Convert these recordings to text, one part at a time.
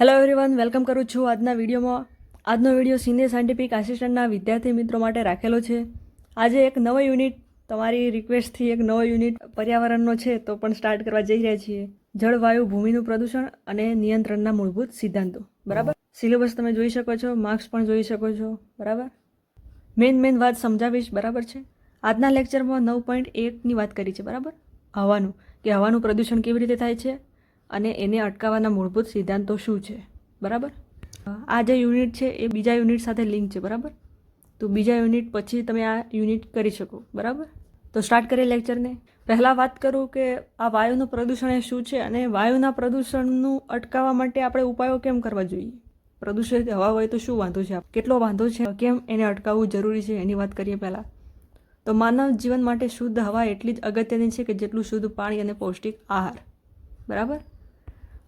Hello everyone welcome કરું છું આજના વિડીયોમાં. આજનો વીડિયો સિનિયર સાયન્ટિફિક આસિસ્ટન્ટના વિદ્યાર્થી મિત્રો માટે રાખેલો છે. આજે એક નવો યુનિટ તમારી રિક્વેસ્ટથી એક નવો યુનિટ પર્યાવરણનો છે તો પણ સ્ટાર્ટ કરવા જઈ રહ્યા છીએ. જળવાયુ ભૂમિનું પ્રદૂષણ અને નિયંત્રણના મૂળભૂત સિદ્ધાંતો. બરાબર? સિલેબસ તમે જોઈ શકો છો માર્ક્સ પણ જોઈ શકો છો. બરાબર? મેઇન મેઇન વાત સમજાવીશ, બરાબર છે? આજના લેક્ચરમાં નવ પોઈન્ટ એકની વાત કરી છે, બરાબર? હવાનું. કે હવાનું પ્રદૂષણ કેવી રીતે થાય છે? અને એને અટકાવવાના મૂળભૂત સિદ્ધાંતો શું છે? બરાબર? આ જે યુનિટ છે એ બીજા યુનિટ સાથે લિંક છે, બરાબર? તો બીજા યુનિટ પછી તમે આ યુનિટ કરી શકો, બરાબર? તો સ્ટાર્ટ કરીએ લેક્ચરને. પહેલાં વાત કરું કે આ વાયુનું પ્રદૂષણ એ શું છે અને વાયુના પ્રદૂષણનું અટકાવવા માટે આપણે ઉપાયો કેમ કરવા જોઈએ? પ્રદૂષિત હવા હોય તો શું વાંધો છે? કેટલો વાંધો છે? કેમ એને અટકાવવું જરૂરી છે? એની વાત કરીએ પહેલાં. તો માનવ જીવન માટે શુદ્ધ હવા એટલી જ અગત્યની છે કે જેટલું શુદ્ધ પાણી અને પૌષ્ટિક આહાર. બરાબર?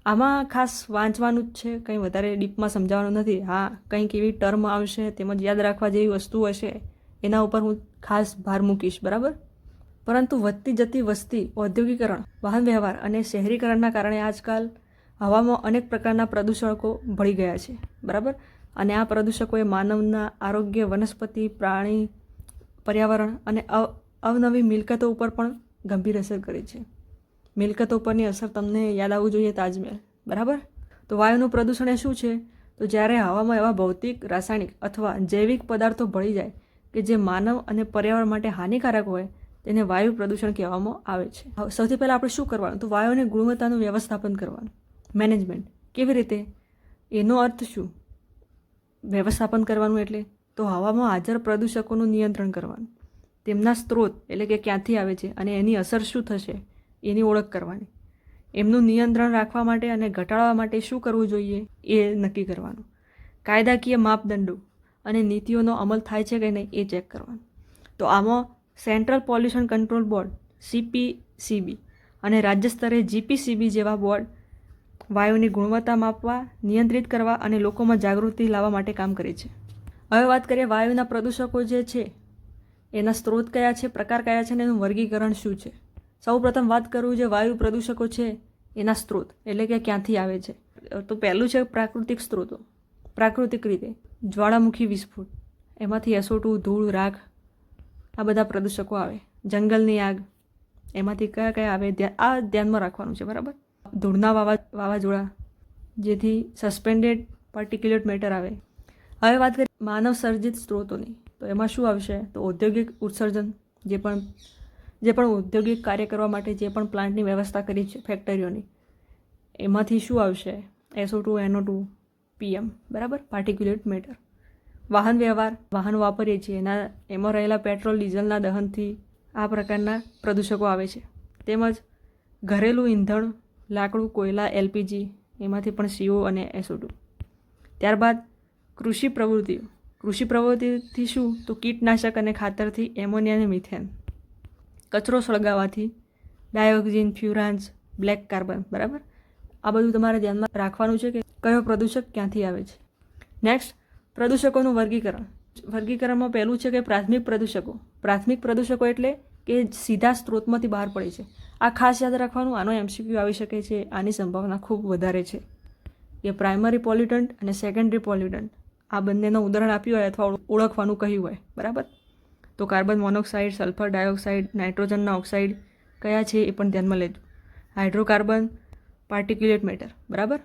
આમાં ખાસ વાંચવાનું જ છે. કંઈ વધારે ડીપમાં સમજાવવાનું નથી. હા કંઈક એવી ટર્મ આવશે, તેમજ યાદ રાખવા જેવી વસ્તુ હશે, એના ઉપર હું ખાસ ભાર મૂકીશ, બરાબર? પરંતુ વધતી જતી વસ્તી, ઔદ્યોગિકરણ, વાહન વ્યવહાર અને શહેરીકરણના કારણે આજકાલ હવામાં અનેક પ્રકારના પ્રદૂષકો ભળી ગયા છે, બરાબર? અને આ પ્રદૂષકોએ માનવના આરોગ્ય, વનસ્પતિ, પ્રાણી, પર્યાવરણ અને અવ અવનવી મિલકતો ઉપર પણ ગંભીર અસર કરી છે. મિલકતો પરની અસર તમને યાદ આવવું જોઈએ તાજમહેલ, બરાબર? તો વાયુનું પ્રદૂષણ એ શું છે? તો જ્યારે હવામાં એવા ભૌતિક, રાસાયણિક અથવા જૈવિક પદાર્થો ભળી જાય કે જે માનવ અને પર્યાવરણ માટે હાનિકારક હોય, તેને વાયુ પ્રદૂષણ કહેવામાં આવે છે. સૌથી પહેલાં આપણે શું કરવાનું? તો વાયુની ગુણવત્તાનું વ્યવસ્થાપન કરવાનું. મેનેજમેન્ટ. કેવી રીતે? એનો અર્થ શું? વ્યવસ્થાપન કરવાનું એટલે? તો હવામાં હાજર પ્રદૂષકોનું નિયંત્રણ કરવાનું. તેમના સ્ત્રોત એટલે કે ક્યાંથી આવે છે અને એની અસર શું થશે? એની ઓળખ કરવાની. એમનું નિયંત્રણ રાખવા માટે અને ઘટાડવા માટે શું કરવું જોઈએ એ નક્કી કરવાનું. કાયદાકીય માપદંડો અને નીતિઓનો અમલ થાય છે કે નહીં એ ચેક કરવાનું. તો આમાં central pollution control board CPCB અને રાજ્ય સ્તરે જીપીસીબી જેવા બોર્ડ વાયુની ગુણવત્તા માપવા, નિયંત્રિત કરવા અને લોકોમાં જાગૃતિ લાવવા માટે કામ કરે છે. હવે વાત કરીએ વાયુના પ્રદૂષકો જે છે, એના સ્ત્રોત કયા છે, પ્રકાર કયા છે અને એનું વર્ગીકરણ શું છે? સૌ પ્રથમ વાત કરું જે વાયુ પ્રદૂષકો છે, એના સ્ત્રોત. એટલે કે ક્યાંથી આવે છે. તો પહેલું છે પ્રાકૃતિક સ્ત્રોતો. પ્રાકૃતિક રીતે. જ્વાળામુખી વિસ્ફોટ. એમાંથી એસોટું ધૂળ, રાખ, આ બધા પ્રદૂષકો આવે. જંગલની આગ. એમાંથી કયા કયા આવે આ ધ્યાનમાં રાખવાનું છે, બરાબર? ધૂળના વાવા, વાવાઝોડા, જેથી સસ્પેન્ડેડ પર્ટિક્યુલેટ મેટર આવે. હવે વાત કરીએ માનવ સર્જિત સ્ત્રોતોની. તો એમાં શું આવશે? તો ઔદ્યોગિક ઉત્સર્જન, જે પણ જે પણ ઔદ્યોગિક કાર્ય કરવા માટે જે પણ પ્લાન્ટની વ્યવસ્થા કરી છે ફેક્ટરીઓની, એમાંથી શું આવશે? SO two NO two PM બરાબર? પાર્ટિક્યુલેટ મેટર વાહન વ્યવહાર, વાહન વાપરીએ છીએ. એના, એમાં રહેલા પેટ્રોલ, ડીઝલના દહનથી આ પ્રકારના પ્રદૂષકો આવે છે. તેમજ ઘરેલું ઈંધણ, લાકડું, કોયલા એલપીજી એમાંથી પણ સીઓ અને એસઓ ટુ ત્યારબાદ કૃષિ પ્રવૃત્તિઓ. કૃષિ પ્રવૃત્તિથી શું? તો કીટનાશક અને ખાતરથી એમોનિયા અને મિથેન. કચરો સળગાવવાથી ડાયોક્સિન ફ્યુરાન્સ, બ્લેક કાર્બન, બરાબર? આ બધું તમારે ધ્યાનમાં રાખવાનું છે કે કયો પ્રદૂષક ક્યાંથી આવે છે. નેક્સ્ટ પ્રદૂષકોનું વર્ગીકરણ. વર્ગીકરણમાં પહેલું છે કે પ્રાથમિક પ્રદૂષકો. પ્રાથમિક પ્રદૂષકો એટલે કે સીધા સ્ત્રોતમાંથી બહાર પડે છે. આ ખાસ યાદ રાખવાનું, આનો એમસીક્યુ આવી શકે છે, આની સંભાવના ખૂબ વધારે છે. કે પ્રાઇમરી પોલ્યુટન્ટ અને સેકન્ડરી પોલ્યુટન્ટ આ બંનેનું ઉદાહરણ આપ્યું હોય અથવા ઓળખવાનું કહ્યું હોય, બરાબર? તો કાર્બન મોનોક્સાઇડ, સલ્ફર ડાયોક્સાઇડ, નાઇટ્રોજનના ઓક્સાઇડ કયા છે એ પણ ધ્યાનમાં લેજો. હાઇડ્રોકાર્બન પાર્ટિક્યુલેટ મેટર, બરાબર?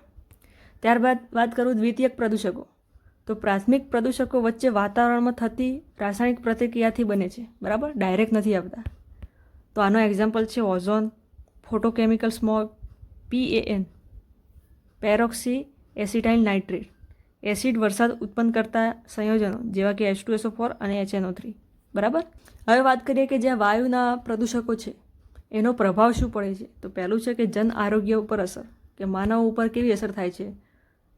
ત્યારબાદ વાત કરું દ્વિતીયક પ્રદૂષકો. તો પ્રાથમિક પ્રદૂષકો વચ્ચે વાતાવરણમાં થતી રાસાયણિક પ્રતિક્રિયાથી બને છે, બરાબર? ડાયરેક્ટ નથી આવતા. તો આનો એક્ઝામ્પલ છે ozone photochemical smog PAN peroxy acetyl nitrate acid વરસાદ ઉત્પન્ન કરતા સંયોજનો, જેવા કે એચ ટુ એસો ફોર અને એચએનઓ થ્રી બરાબર? હવે વાત કરીએ કે જ્યાં વાયુના પ્રદૂષકો છે, એનો પ્રભાવ શું પડે છે? તો પહેલું છે કે જન આરોગ્ય ઉપર અસર, કે માનવ ઉપર કેવી અસર થાય છે?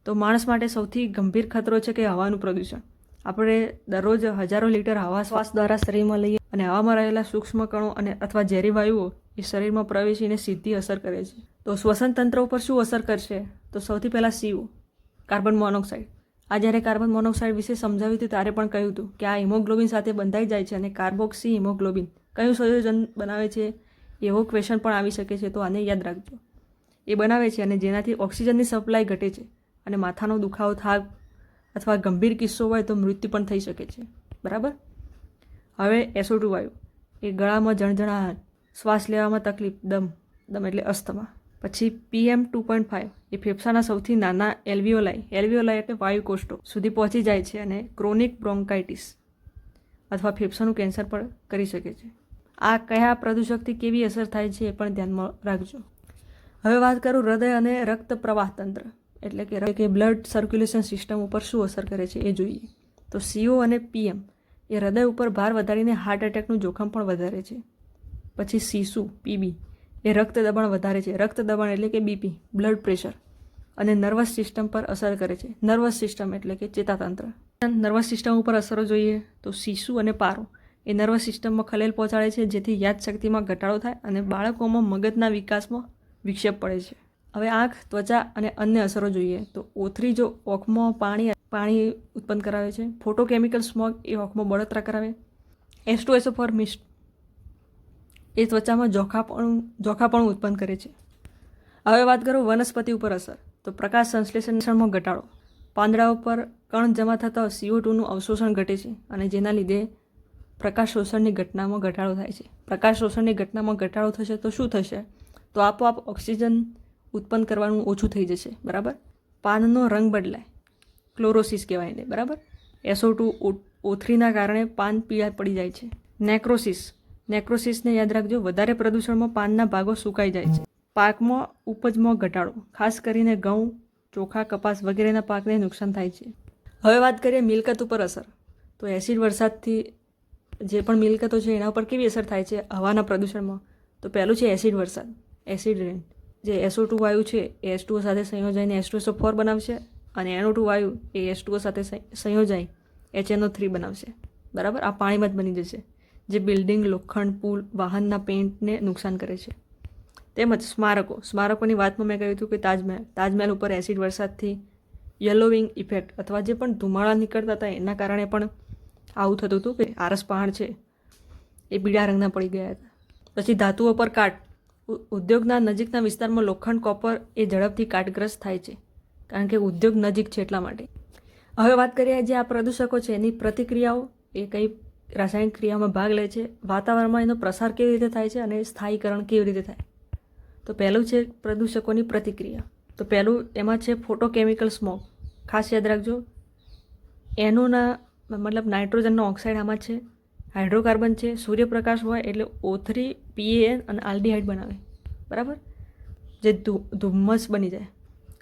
તો માણસ માટે સૌથી ગંભીર ખતરો છે કે હવાનું પ્રદૂષણ. આપણે દરરોજ હજારો લીટર હવા શ્વાસ દ્વારા શરીરમાં લઈએ અને હવામાં રહેલા સૂક્ષ્મ કણો અને અથવા ઝેરી વાયુઓ એ શરીરમાં પ્રવેશીને સીધી અસર કરે છે. તો શ્વસન તંત્ર ઉપર શું અસર કરશે? તો સૌથી પહેલાં સીઓ કાર્બન મોનોક્સાઇડ. આ જ્યારે કાર્બન મોનોક્સાઇડ વિશે સમજાવ્યું હતું ત્યારે પણ કહ્યું હતું કે આ હિમોગ્લોબિન સાથે બંધાઈ જાય છે અને કાર્બોક્સી હિમોગ્લોબિન કયું સંયોજન બનાવે છે એવો ક્વેશ્ચન પણ આવી શકે છે, તો આને યાદ રાખજો. એ બનાવે છે અને જેનાથી ઓક્સિજનની સપ્લાય ઘટે છે અને માથાનો દુખાવો થાક અથવા ગંભીર કિસ્સો હોય તો મૃત્યુ પણ થઈ શકે છે. બરાબર? હવે એસોટુ વાયુ. એ ગળામાં જણજણાટ શ્વાસ લેવામાં તકલીફ, દમ દમ એટલે અસ્થમા. પછી પીએમ ટુ પોઈન્ટ ફાઇવ એ ફેફસાના સૌથી નાના એલ્વિયોલાઈ એલ્વિયોલાઈ એટલે વાયુ કોષ્ટો સુધી પહોંચી જાય છે અને ક્રોનિક બ્રોન્કાઇટિસ અથવા ફેફસાનું કેન્સર પણ કરી શકે છે. આ કયા પ્રદૂષકથી કેવી અસર થાય છે એ પણ ધ્યાનમાં રાખજો. હવે વાત કરું હૃદય અને રક્ત પ્રવાહ તંત્ર. એટલે કે કે બ્લડ સર્ક્યુલેશન સિસ્ટમ ઉપર શું અસર કરે છે એ જોઈએ. તો સીઓ અને પીએમ એ હૃદય ઉપર ભાર વધારીને હાર્ટ એટેકનું જોખમ પણ વધારે છે. પછી સીસુ, પીબી. એ રક્ત દબાણ વધારે છે. રક્ત દબાણ એટલે કે બીપી બ્લડ પ્રેશર અને નર્વસ સિસ્ટમ પર અસર કરે છે. નર્વસ સિસ્ટમ એટલે કે ચેતાતંત્ર. નર્વસ સિસ્ટમ ઉપર અસરો જોઈએ તો શિશુ અને પારો. એ નર્વસ સિસ્ટમમાં ખલેલ પહોંચાડે છે, જેથી યાદશક્તિમાં ઘટાડો થાય અને બાળકોમાં મગજના વિકાસમાં વિક્ષેપ પડે છે. હવે આંખ, ત્વચા અને અન્ય અસરો જોઈએ તો ઓથરી જો ઓખમાં પાણી પાણી ઉત્પન્ન કરાવે છે ફોટોકેમિકલ સ્મોગ એ ઓખમાં બળતરા કરાવે. એસ્ટો એસો ફોર મિસ્ટ એ ત્વચામાં જોખાપણું જોખાપણું ઉત્પન્ન કરે છે. હવે વાત કરું વનસ્પતિ ઉપર અસર. તો પ્રકાશ સંશ્લેષણમાં ઘટાડો. પાંદડા ઉપર કણ જમા થતા સીઓ ટુનું અવશોષણ ઘટે છે અને જેના લીધે પ્રકાશ શોષણની ઘટનામાં ઘટાડો થાય છે. પ્રકાશ શોષણની ઘટનામાં ઘટાડો થશે તો શું થશે? તો આપોઆપ ઓક્સિજન ઉત્પન્ન કરવાનું ઓછું થઈ જશે. બરાબર? પાનનો રંગ બદલાય. ક્લોરોસિસ કહેવાય એને. બરાબર? એસો ટુ ઓ થ્રીના કારણે પાન પીળા પડી જાય છે. નેક્રોસિસ. નેક્રોસિસને યાદ રાખજો, વધારે પ્રદૂષણમાં પાનના ભાગો સુકાઈ જાય છે. પાકમાં ઉપજમાં ઘટાડો, ખાસ કરીને ઘઉં, ચોખા, કપાસ વગેરેના પાકને નુકસાન થાય છે. હવે વાત કરીએ મિલકત ઉપર અસર. તો એસિડ વરસાદથી જે પણ મિલકતો છે, એના ઉપર કેવી અસર થાય છે હવાના પ્રદૂષણમાં? તો પહેલું છે એસિડ વરસાદ, એસિડ રેન. જે એસઓ ટુ વાયુ છે, એ એસ ટુઓ સાથે સંયોજાઈને એસ ટુ ફોર બનાવશે અને એનો ટુ વાયુ, એ એસ ટુઓ સાથે સંયોજાઈ એચએનઓ થ્રી બનાવશે. બરાબર? આ પાણીમાં જ બની જશે. જે બિલ્ડિંગ, લોખંડ, પુલ, વાહનના પેઇન્ટને નુકસાન કરે છે. તેમજ સ્મારકો. સ્મારકોની વાતમાં મેં કહ્યું હતું કે તાજમહેલ. તાજમહેલ ઉપર એસિડ વરસાદથી યલોવિંગ ઇફેક્ટ અથવા જે પણ ધુમાડા નીકળતા હતા એના કારણે પણ આવું થતું હતું કે આરસ પહાડ છે એ પીળા રંગના પડી ગયા હતા. પછી ધાતુઓ પર કાટ. ઉદ્યોગના નજીકના વિસ્તારમાં લોખંડ, કોપર એ ઝડપથી કાટગ્રસ્ત થાય છે. કારણ કે ઉદ્યોગ નજીક છે એટલા માટે. હવે વાત કરીએ જે આ પ્રદૂષકો છે એની પ્રતિક્રિયાઓ. એ કઈ રાસાયણિક ક્રિયામાં ભાગ લે છે. વાતાવરણમાં એનો પ્રસાર કેવી રીતે થાય છે અને સ્થાયીકરણ કેવી રીતે થાય? તો પહેલું છે પ્રદૂષકોની પ્રતિક્રિયા. તો પહેલું એમાં છે ફોટોકેમિકલ સ્મોક ખાસ યાદ રાખજો. એનોના, મતલબ નાઇટ્રોજનનો ઓક્સાઇડ આમાં છે. હાઇડ્રોકાર્બન છે. સૂર્યપ્રકાશ હોય એટલે ઓથરી પીએએન અને આલ્ડીહાઇડ બનાવે. બરાબર? જે ધુમ્મસ બની જાય.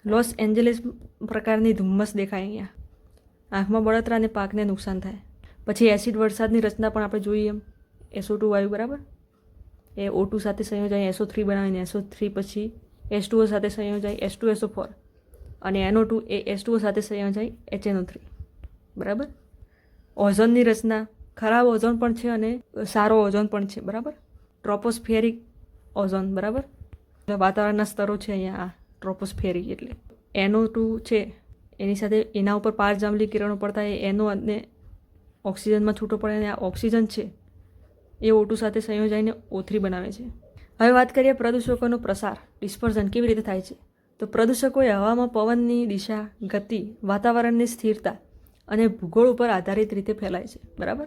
લોસ એન્જલિસ પ્રકારની ધુમ્મસ દેખાય અહીંયા. આંખમાં બળતરા અને પાકને નુકસાન થાય. પછી એસિડ વરસાદની રચના પણ આપણે જોઈએ એમ. એસો ટુ વાયુ, બરાબર? એ ઓ ટુ સાથે સંયોજાય એસો થ્રી બનાવીને એસો થ્રી પછી એસ ટુઓ સાથે સંયોજાય એસ ટુ એસો ફોર અને એનો ટુ એ એસ ટુઓ સાથે સંયોજાય એચએનઓ થ્રી બરાબર? ઓઝોનની રચના. ખરાબ ઓઝોન પણ છે અને સારો ઓઝોન પણ છે, બરાબર? ટ્રોપોસ્ફિયરિક ઓઝોન, બરાબર? વાતાવરણના સ્તરો છે અહીંયા આ ટ્રોપોસ્ફિયરિક એટલે. એનો ટુ છે. એની સાથે એના ઉપર પાર જાંબલી કિરણો પડતા એ એનો અને ઓક્સિજનમાં છૂટો પડે અને આ ઓક્સિજન છે, એ ઓટુ સાથે સંયોજાઈને ઓથરી બનાવે છે. હવે વાત કરીએ પ્રદૂષકોનો પ્રસાર ડિસ્પર્ઝન કેવી રીતે થાય છે? તો પ્રદૂષકો એ હવામાં પવનની દિશા, ગતિ, વાતાવરણની સ્થિરતા અને ભૂગોળ ઉપર આધારિત રીતે ફેલાય છે, બરાબર?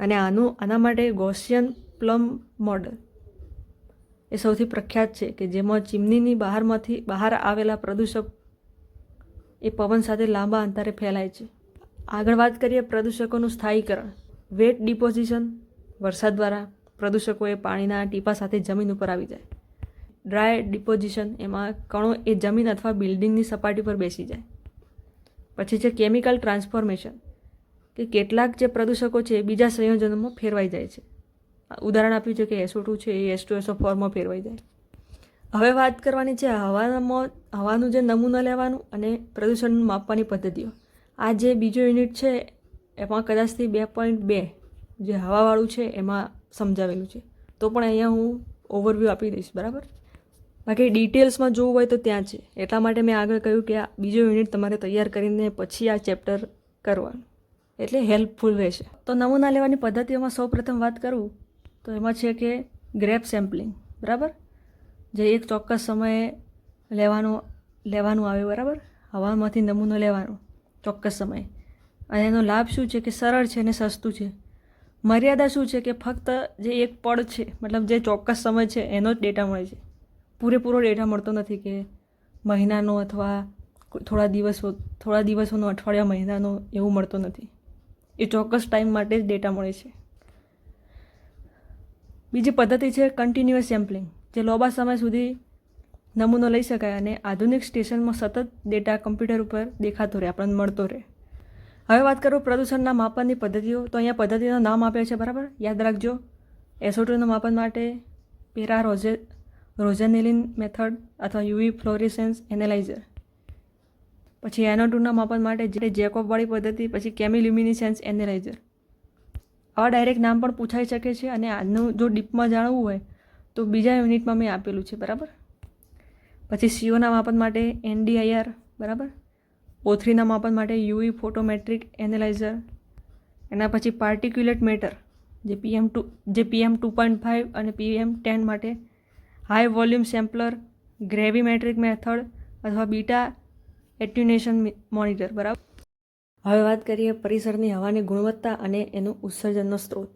અને આનું, આના માટે ગોસિયન પ્લમ મોડલ એ સૌથી પ્રખ્યાત છે કે જેમાં ચીમનીની બહારમાંથી બહાર આવેલા પ્રદૂષક એ પવન સાથે લાંબા અંતરે ફેલાય છે. આગળ વાત કરીએ પ્રદૂષકોનું સ્થાયીકરણ. વેટ ડિપોઝિશન, વરસાદ દ્વારા પ્રદૂષકોએ પાણીના ટીપા સાથે જમીન ઉપર આવી જાય. ડ્રાય ડિપોઝિશન, એમાં કણો એ જમીન અથવા બિલ્ડિંગની સપાટી પર બેસી જાય. પછી છે કેમિકલ ટ્રાન્સફોર્મેશન, કે કેટલાક જે પ્રદૂષકો છે એ બીજા સંયોજનોમાં ફેરવાઈ જાય છે. ઉદાહરણ આપ્યું છે કે એસો ટુ છે એ એસ ટુ એસો ફોરમાં ફેરવાઈ જાય. હવે વાત કરવાની છે હવામાં, હવાનું જે નમૂના લેવાનું અને પ્રદૂષણ માપવાની પદ્ધતિઓ. આ જે બીજો યુનિટ છે, એમાં કદાચથી બે પોઈન્ટ બે જે હવાવાળું છે, એમાં સમજાવેલું છે. તો પણ અહીંયા હું ઓવરવ્યૂ આપી દઈશ, બરાબર? બાકી ડિટેલ્સમાં જોવું હોય તો ત્યાં છે. એટલા માટે મેં આગળ કહ્યું કે આ બીજો યુનિટ તમારે તૈયાર કરીને પછી આ ચેપ્ટર કરવાનું. એટલે હેલ્પફુલ રહેશે. તો નમૂના લેવાની પદ્ધતિઓમાં સૌપ્રથમ વાત કરું, તો એમાં છે કે ગ્રેપ સેમ્પલિંગ બરાબર? જે એક ચોક્કસ સમયે લેવાનું લેવાનું આવે, બરાબર? હવામાંથી નમૂનો લેવાનો. ચોક્કસ સમયે. અને એનો લાભ શું છે કે સરળ છે અને સસ્તું છે? મર્યાદા શું છે કે ફક્ત જે એક પળ છે, મતલબ જે ચોક્કસ સમય છે, એનો જ ડેટા મળે છે? પૂરેપૂરો ડેટા મળતો નથી કે મહિનાનો અથવા થોડા દિવસો, થોડા દિવસોનો, અઠવાડિયા, મહિનાનો એવું મળતો નથી. એ ચોક્કસ ટાઈમ માટે જ ડેટા મળે છે. બીજી પદ્ધતિ છે કન્ટિન્યુઅસ સેમ્પલિંગ જે લાંબા સમય સુધી નમૂનો લઈ શકાય અને આધુનિક સ્ટેશનમાં સતત ડેટા કમ્પ્યુટર ઉપર દેખાતો રહે, આપણને મળતો રહે. હવે વાત કરું પ્રદૂષણના માપનની પદ્ધતિઓ, તો અહીંયા પદ્ધતિનું નામ આપ્યા છે, બરાબર? યાદ રાખજો. એસોટોના માપન માટે પેરા રોઝે રોઝેનેલિન મેથડ અથવા યુવી ફ્લોરિસેન્સ એનાલાઇઝર. પછી એનોટુના માપન માટે જે જેકોબવાળી પદ્ધતિ, પછી કેમિલ્યુમિનિસેન્સ એનાલાઇઝર. આવા ડાયરેક્ટ નામ પણ પૂછાઈ શકે છે અને આજનું જો ડીપમાં જાણવું હોય, તો બીજા યુનિટમાં મેં આપેલું છે, બરાબર? પછી સીઓના માપન માટે એનડીઆઈઆર, બરાબર? ઓ થ્રીના માપન માટે યુવી ફોટોમેટ્રિક એનાલાઇઝર. એના પછી પાર્ટિક્યુલેટ મેટર, જે પીએમ ટુ, જે પીએમ ટુ પોઈન્ટ ફાઇવ અને પીએમ ટેન માટે high volume sampler gravimetric method અથવા બીટા એટ્યુનેશન મોનિટર, બરાબર? હવે વાત કરીએ પરિસરની હવાની ગુણવત્તા અને એનું ઉત્સર્જનનો સ્ત્રોત.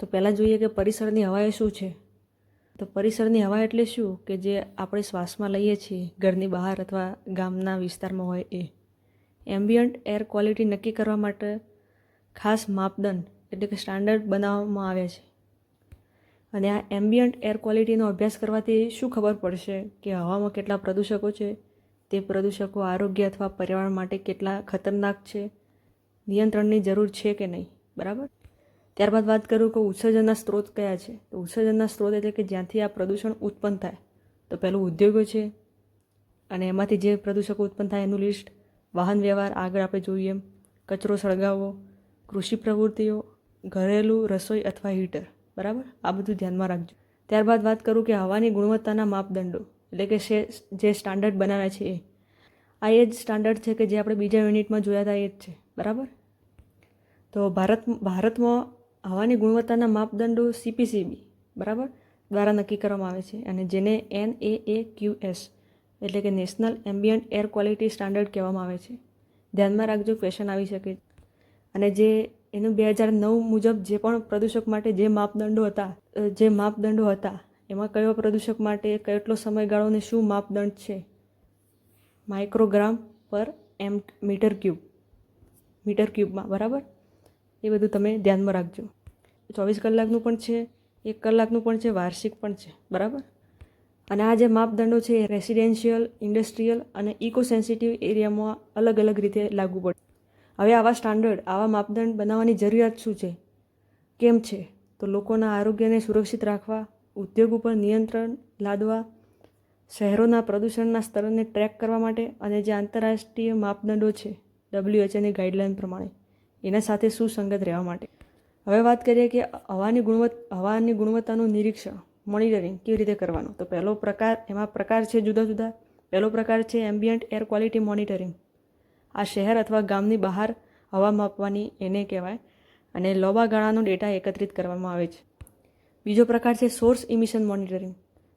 તો પહેલાં જોઈએ કે પરિસરની હવા એ શું છે? તો પરિસરની હવા એટલે શું કે જે આપણે શ્વાસમાં લઈએ છીએ, ઘરની બહાર અથવા ગામના વિસ્તારમાં હોય એ? એમ્બિયન્ટ એર ક્વોલિટી નક્કી કરવા માટે ખાસ માપદંડ એટલે કે સ્ટાન્ડર્ડ બનાવવામાં આવ્યા છે. અને આ એમ્બિયન્ટ એર ક્વોલિટીનો અભ્યાસ કરવાથી શું ખબર પડશે કે હવામાં કેટલા પ્રદૂષકો છે? તે પ્રદૂષકો આરોગ્ય અથવા પર્યાવરણ માટે કેટલા ખતરનાક છે? નિયંત્રણની જરૂર છે કે નહીં? બરાબર? ત્યારબાદ વાત કરું કે ઉત્સર્જનના સ્ત્રોત કયા છે? તો ઉત્સર્જનના સ્ત્રોત એટલે કે જ્યાંથી આ પ્રદૂષણ ઉત્પન્ન થાય. તો પહેલું ઉદ્યોગો છે અને એમાંથી જે પ્રદૂષકો ઉત્પન્ન થાય એનું લિસ્ટ વાહન વ્યવહાર આગળ આપણે જોઈએ એમ. કચરો સળગાવવો, કૃષિ પ્રવૃત્તિઓ, ઘરેલું રસોઈ અથવા હીટર બરાબર? આ બધું ધ્યાનમાં રાખજો. ત્યારબાદ વાત કરું કે હવાની ગુણવત્તાના માપદંડો, એટલે કે જે સ્ટાન્ડર્ડ બનાવ્યા છે એ. આ એ જ સ્ટાન્ડર્ડ છે કે જે આપણે બીજા યુનિટમાં જોયા હતા એ જ છે. બરાબર? તો ભારત ભારતમાં હવાની ગુણવત્તાના માપદંડો સીપીસીબી બરાબર? દ્વારા નક્કી કરવામાં આવે છે. અને જેને N A A Q S એટલે કે national ambient air quality standard કહેવામાં આવે છે. ધ્યાનમાં રાખજો ક્વેશ્ચન આવી શકે. અને જે એનું બે હજાર નવ મુજબ જે પણ પ્રદૂષક માટે જે માપદંડો હતા જે માપદંડો હતા, એમાં કયો પ્રદૂષક માટે કેટલો સમયગાળો અને શું માપદંડ છે? Microgram per M metre cube. Metre ક્યુબમાં, બરાબર? એ બધું તમે ધ્યાનમાં રાખજો. ચોવીસ કલાકનું પણ છે, એક કલાકનું પણ છે, વાર્ષિક પણ છે, બરાબર? અને આ જે માપદંડો છે એ રેસિડેન્શિયલ ઇન્ડસ્ટ્રીયલ અને ઇકો સેન્સિટિવ એરિયામાં અલગ અલગ રીતે લાગુ પડે. હવે આવા સ્ટાન્ડર્ડ આવા માપદંડ બનાવવાની જરૂરિયાત શું છે? કેમ છે? તો લોકોના આરોગ્યને સુરક્ષિત રાખવા, ઉદ્યોગ ઉપર નિયંત્રણ લાદવા, શહેરોના પ્રદૂષણના સ્તરને ટ્રેક કરવા માટે અને જે આંતરરાષ્ટ્રીય માપદંડો છે ડબ્લ્યુએચએની ગાઈડલાઇન પ્રમાણે. એના સાથે સુસંગત રહેવા માટે. હવે વાત કરીએ કે હવાની ગુણવત્તા, હવાની ગુણવત્તાનું નિરીક્ષણ, મોનિટરિંગ કેવી રીતે કરવાનું? તો પહેલો પ્રકાર, એમાં પ્રકાર છે જુદા જુદા. પહેલો પ્રકાર છે એમ્બિયન્ટ એર ક્વોલિટી મોનિટરિંગ. આ શહેર અથવા ગામની બહાર હવા માપવાની એને કહેવાય અને લોબા ગાળાનો ડેટા એકત્રિત કરવામાં આવે છે. બીજો પ્રકાર છે સોર્સ ઇમિશન મોનિટરિંગ,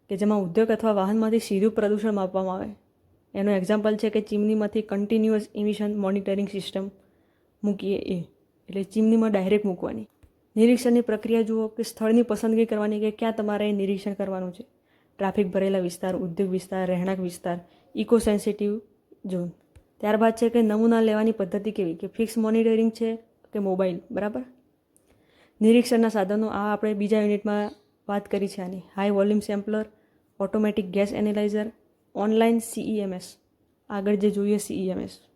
કે જેમાં ઉદ્યોગ અથવા વાહનમાંથી સીધું પ્રદૂષણ માપવામાં આવે. એનું એક્ઝામ્પલ છે કે ચીમનીમાંથી કન્ટિન્યુઅસ ઇમિશન મોનિટરિંગ સિસ્ટમ મૂકીએ એ. એટલે ચીમનીમાં ડાયરેક્ટ મૂકવાની. નિરીક્ષણની પ્રક્રિયા જુઓ કે સ્થળની પસંદગી કરવાની કે ક્યાં તમારે નિરીક્ષણ કરવાનું છે. ટ્રાફિક ભરેલા વિસ્તાર, ઉદ્યોગ વિસ્તાર, રહેણાંક વિસ્તાર ઇકો સેન્સિટિવ ઝોન ત્યારબાદ છે કે નમૂના લેવાની પદ્ધતિ કેવી? કે ફિક્સ મોનિટરિંગ છે કે મોબાઈલ બરાબર? નિરીક્ષણના સાધનો, આ આપણે બીજા યુનિટમાં વાત કરી છે આની. High volume sampler automatic gas analyser online CEMS આગળ જે જોઈએ સીઈએમએસ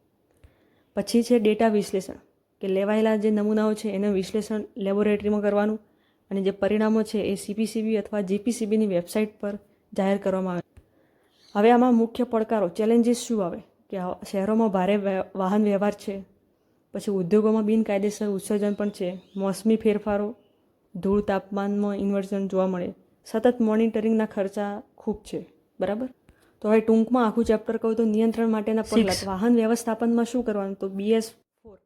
પછી છે ડેટા વિશ્લેષણ, કે લેવાયેલા જે નમૂનાઓ છે એનું વિશ્લેષણ લેબોરેટરીમાં કરવાનું અને જે પરિણામો છે એ સીપીસીબી અથવા જીપીસીબીની વેબસાઇટ પર જાહેર કરવામાં આવે. હવે આમાં મુખ્ય પડકારો, ચેલેન્જીસ શું આવે? કે શહેરોમાં ભારે વાહન વ્યવહાર છે, પછી ઉદ્યોગોમાં બિનકાયદેસર ઉત્સર્જન પણ છે, મોસમી ફેરફારો, ધૂળ તાપમાનમાં ઇન્વર્ઝન જોવા મળે, સતત મોનિટરિંગના ખર્ચા ખૂબ છે, બરાબર? તો હવે ટૂંકમાં આખું ચેપ્ટર કહું તો નિયંત્રણ માટેના પગલાં. વાહન વ્યવસ્થાપનમાં શું કરવાનું? તો બીએસ ફોર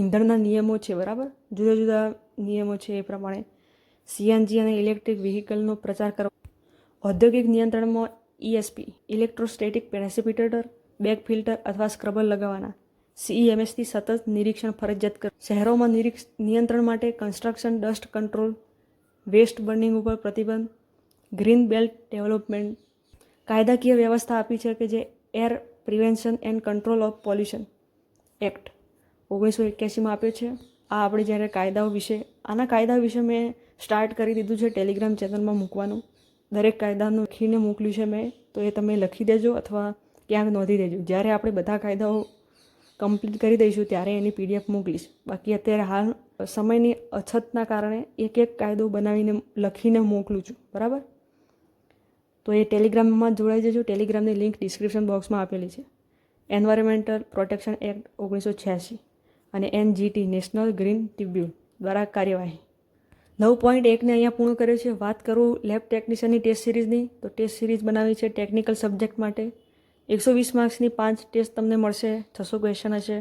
ઇંધણના નિયમો છે બરાબર? જુદા જુદા નિયમો છે એ પ્રમાણે સીએનજી અને ઇલેક્ટ્રિક વ્હીકલનો પ્રચાર કરવો. ઔદ્યોગિક નિયંત્રણમાં ESP electrostatic precipitator bag filter અથવા સ્ક્રબર લગાવવાના. સીઈએમએસથી સતત નિરીક્ષણ ફરજિયાત કર. શહેરોમાં નિરીક્ષ નિયંત્રણ માટે construction dust control waste burning ઉપર પ્રતિબંધ. ગ્રીન બેલ્ટ ડેવલપમેન્ટ કાયદાકીય વ્યવસ્થા આપી છે કે જે air prevention and control of pollution act ઓગણીસો એક્યાસીમાં આપ્યો છે. આ આપણે જ્યારે કાયદાઓ વિશે, આના કાયદા વિશે મેં સ્ટાર્ટ કરી દીધું છે ટેલિગ્રામ ચેનલમાં મૂકવાનું. દરેક કાયદાનું લખીને મોકલ્યું છે મેં, તો એ તમે લખી દેજો અથવા ક્યાંક નોંધી દેજો. જ્યારે આપણે બધા કાયદાઓ કમ્પ્લીટ કરી દઈશું ત્યારે એની પીડીએફ મોકલીશ. બાકી અત્યારે હાલ સમયની અછતના કારણે એક એક કાયદો બનાવીને, લખીને મોકલું છું. બરાબર? તો એ ટેલિગ્રામમાં જોડાઈ જજો. ટેલિગ્રામની લિંક ડિસ્ક્રિપ્શન બોક્સમાં આપેલી છે. એન્વાયરમેન્ટલ પ્રોટેક્શન એક્ટ ઓગણીસો છ્યાસી અને એનજીટી નેશનલ ગ્રીન ટ્રિબ્યુન દ્વારા કાર્યવાહી. નવ પોઈન્ટ એકને અહીંયા પૂર્ણ કર્યો છે. વાત કરું લેબ ટેકનિશિયનની ટેસ્ટ સિરીઝની તો ટેસ્ટ સિરીઝ બનાવી છે ટેકનિકલ સબ્જેક્ટ માટે. એકસો વીસ માર્ક્સની પાંચ ટેસ્ટ તમને મળશે. છસો ક્વેશ્ચન હશે.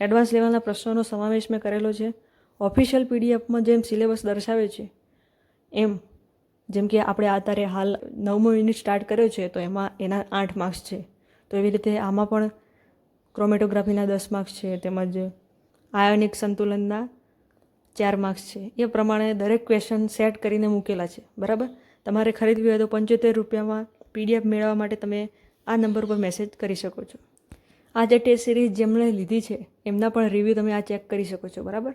એડવાન્સ લેવલના પ્રશ્નોનો સમાવેશ મેં કરેલો છે. ઓફિશિયલ પીડીએફમાં જેમ સિલેબસ દર્શાવે છે, એમ જેમ કે આપણે અત્યારે હાલ નવમો યુનિટ સ્ટાર્ટ કર્યો છે, તો એમાં એના આઠ માર્ક્સ છે. તો એવી રીતે આમાં પણ ક્રોમેટોગ્રાફીના દસ માર્ક્સ છે, તેમજ આયોનિક સંતુલનના ચાર માર્ક્સ છે. એ પ્રમાણે દરેક ક્વેશ્ચન સેટ કરીને મૂકેલા છે, બરાબર? તમારે ખરીદવી હોય તો પંચોતેર રૂપિયામાં પીડીએફ મેળવવા માટે તમે આ નંબર પર મેસેજ કરી શકો છો. આ જે ટેસ્ટ સિરીઝ જેમણે લીધી છે, એમના પણ રિવ્યૂ તમે આ ચેક કરી શકો છો, બરાબર?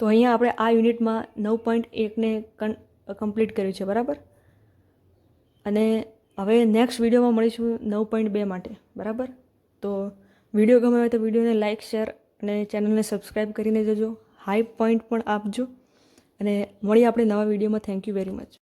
તો અહીંયા આપણે આ યુનિટમાં નવ પોઈન્ટ એકને કન કમ્પ્લીટ કર્યું છે, બરાબર? અને હવે નેક્સ્ટ વિડીયોમાં મળીશું નવ પોઈન્ટ બે માટે, બરાબર? તો વીડિયો ગમે હોય તો વિડીયોને લાઇક શેર અને ચેનલને સબસ્ક્રાઈબ કરીને જજો. હાઈ પોઈન્ટ પણ આપજો. અને મળીએ આપણે નવા વિડીયોમાં. Thank you very much